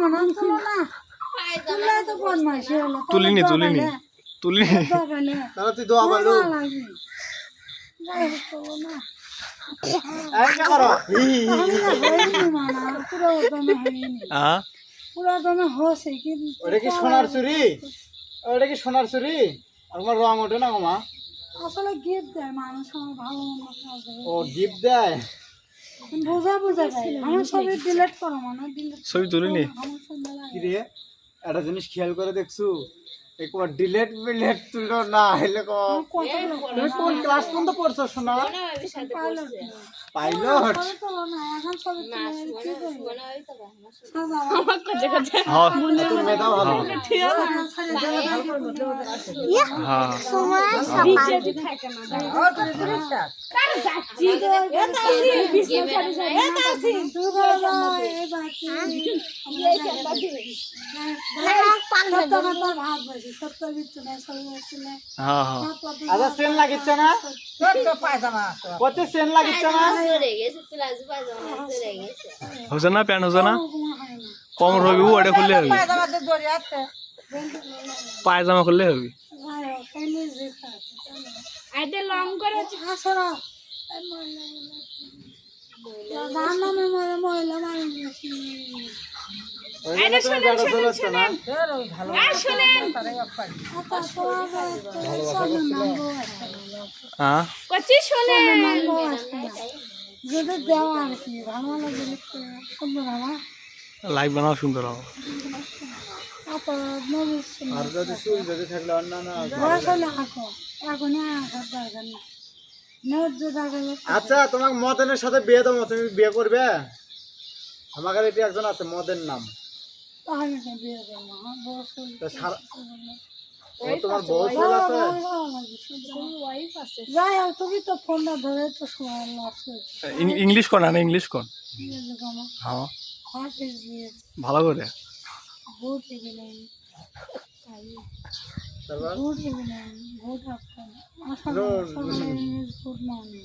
মনে তুলো না তুললে তো বদমাইশি হলো। তুলিনি তুলিনি তুলিনি তাহলে তুই দোয়া না। এই কে করো। আমি না হয়নি পুরো দমে হয়নি। পুরো দমে হসে কিন্তু ওটা কি সোনার চুরি? ওটা কি সোনার চুরি? আমার রং ওঠে না মামা আসলে গিফট দেয় মানুষ আমার ভালো ও গিফট দেয়? বোঝা বোঝা যায়। আমার সবই ডিলেট করো মানে ডিলেট ছবি তুলিনি? কি রে একটা জিনিস খেয়াল করে দেখছু? একবার ডিলেট বিলেট তুলো না হলে তুমি কোন ক্লাস পর্যন্ত পড়ছো শোনা পাইলট পাইলট আচ্ছা সেন লাগিচ্ছে না? কত সেন লাগিচ্ছে না? হচ্ছে না প্যান্ট হচ্ছে না কম রবি ওটা খুললে হবে। পায়জামা খুললে হবে। মহিলা লাইভ বানাও সুন্দর হবে। আর যদি চুল যদি থাকলে দরকার আচ্ছা তোমার মতনের সাথে বিয়ে দেবো তুমি বিয়ে করবে? আমার কাছে এটি একজন আছে মদের নাম। হ্যাঁ তোমার বউ আছে। যাই তুমি তো ফোনটা ধরে তো সময় ইংলিশ কর না ইংলিশ কোনো? হ্যাঁ। দিয়েছে ভালো করে। গুড ইভিনিং তারপর? গুড ইভিনিং গুড আফটারনুন আসলে No, সকালে ইংলিশ গুড মর্নিং